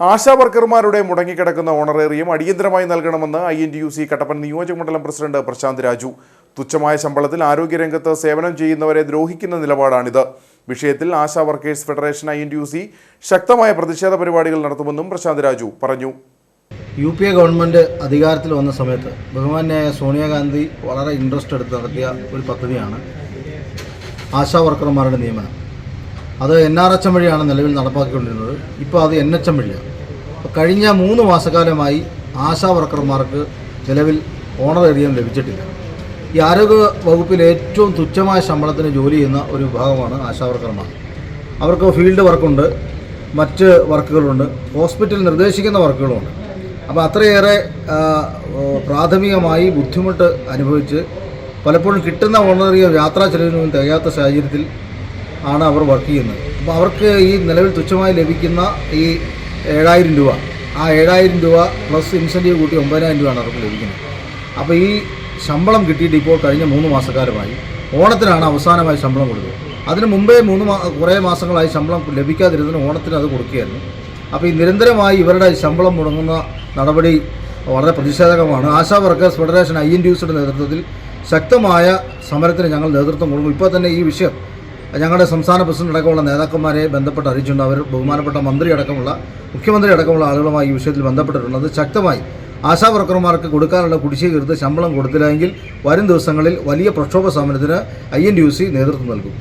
ASHA വർക്കർമാരുടെ മുടങ്ങിക്കിടക്കുന്ന honorarium അടിയന്തരമായി നൽകണമെന്ന് I N T U C Kattappana നിയോജകമണ്ഡലം പ്രസിഡന്റ് പ്രശാന്ത് രാജു. തുച്ഛമായ ശമ്പളത്തിൽ ആരോഗ്യരംഗത്ത് സേവനം ചെയ്യുന്നവരെ ദ്രോഹിക്കുന്ന നിലപാടാണിത്. വിഷയത്തിൽ ASHA workers federation I N T U C ശക്തമായ പ്രതിഷേധ പരിപാടികൾ നടത്തുമെന്നും പ്രശാന്ത് രാജു പറഞ്ഞു. യു പി എ ഗവൺമെന്റ് അധികാരത്തിൽ വന്ന സമയത്ത് ബഹുമാന്യായ സോണിയാഗാന്ധി വളരെ ഇൻട്രസ്റ്റ് എടുത്ത് നടത്തിയ ഒരു പദ്ധതിയാണ് ആശാ വർക്കർമാരുടെ നിയമനം. അത് എൻ ആർ എച്ച് എം വഴിയാണ് നിലവിൽ നടപ്പാക്കിക്കൊണ്ടിരുന്നത്. ഇപ്പോൾ അത് എൻ എച്ച് എം വഴിയാണ് കഴിഞ്ഞ മൂന്ന് മാസക്കാലമായി ആശാ വർക്കർമാർക്ക് നിലവിൽ ഓണറേറിയം ലഭിച്ചിട്ടില്ല. ഈ ആരോഗ്യ വകുപ്പിൽ ഏറ്റവും തുച്ഛമായ ശമ്പളത്തിന് ജോലി ചെയ്യുന്ന ഒരു വിഭാഗമാണ് ആശാ വർക്കർമാർ. അവർക്ക് ഫീൽഡ് വർക്കുണ്ട് മറ്റ് വർക്കുകളുണ്ട് ഹോസ്പിറ്റൽ നിർദ്ദേശിക്കുന്ന വർക്കുകളുണ്ട്. അപ്പോൾ അത്രയേറെ പ്രാഥമികമായി ബുദ്ധിമുട്ട് അനുഭവിച്ച് പലപ്പോഴും കിട്ടുന്ന ഓണറിയ യാത്രാ ചെലവിനൊന്നും തികയാത്ത സാഹചര്യത്തിൽ ആണ് അവർ വർക്ക് ചെയ്യുന്നത്. അപ്പോൾ അവർക്ക് ഈ നിലവിൽ തുച്ഛമായി ലഭിക്കുന്ന ഈ ഏഴായിരം രൂപ ആ ഏഴായിരം രൂപ പ്ലസ് ഇൻസെന്റീവ് കൂട്ടി ഒമ്പതിനായിരം രൂപയാണ് അവർക്ക് ലഭിക്കുന്നത്. അപ്പോൾ ഈ ശമ്പളം കിട്ടിയിട്ട് ഇപ്പോൾ കഴിഞ്ഞ മൂന്ന് മാസക്കാലമായി ഓണത്തിനാണ് അവസാനമായി ശമ്പളം കൊടുത്തത്. അതിന് മുമ്പേ മൂന്ന് മാ കുറേ മാസങ്ങളായി ശമ്പളം ലഭിക്കാതിരുന്നതിന് ഓണത്തിന് അത് കൊടുക്കുകയായിരുന്നു. അപ്പോൾ ഈ നിരന്തരമായി ഇവരുടെ ശമ്പളം മുടങ്ങുന്ന നടപടി വളരെ പ്രതിഷേധകമാണ് ASHA workers federation I N D നേതൃത്വത്തിൽ ശക്തമായ സമരത്തിന് ഞങ്ങൾ നേതൃത്വം കൊടുക്കും ഇപ്പോൾ തന്നെ ഈ വിഷയം ഞങ്ങളുടെ സംസ്ഥാന പ്രസിഡന്റ് അടക്കമുള്ള നേതാക്കന്മാരെ ബന്ധപ്പെട്ട് അറിയിച്ചിട്ടുണ്ട്. അവർ ബഹുമാനപ്പെട്ട മന്ത്രി അടക്കമുള്ള മുഖ്യമന്ത്രി അടക്കമുള്ള ആളുകളുമായി ഈ വിഷയത്തിൽ ബന്ധപ്പെട്ടിട്ടുണ്ട്. അത് ശക്തമായി ആശാ വർക്കർമാർക്ക് കൊടുക്കാനുള്ള കുടിശ്ശിക എടുത്ത് ശമ്പളം കൊടുത്തില്ലെങ്കിൽ വരും ദിവസങ്ങളിൽ വലിയ പ്രക്ഷോഭ സമരത്തിന് I N D U C നേതൃത്വം നൽകും.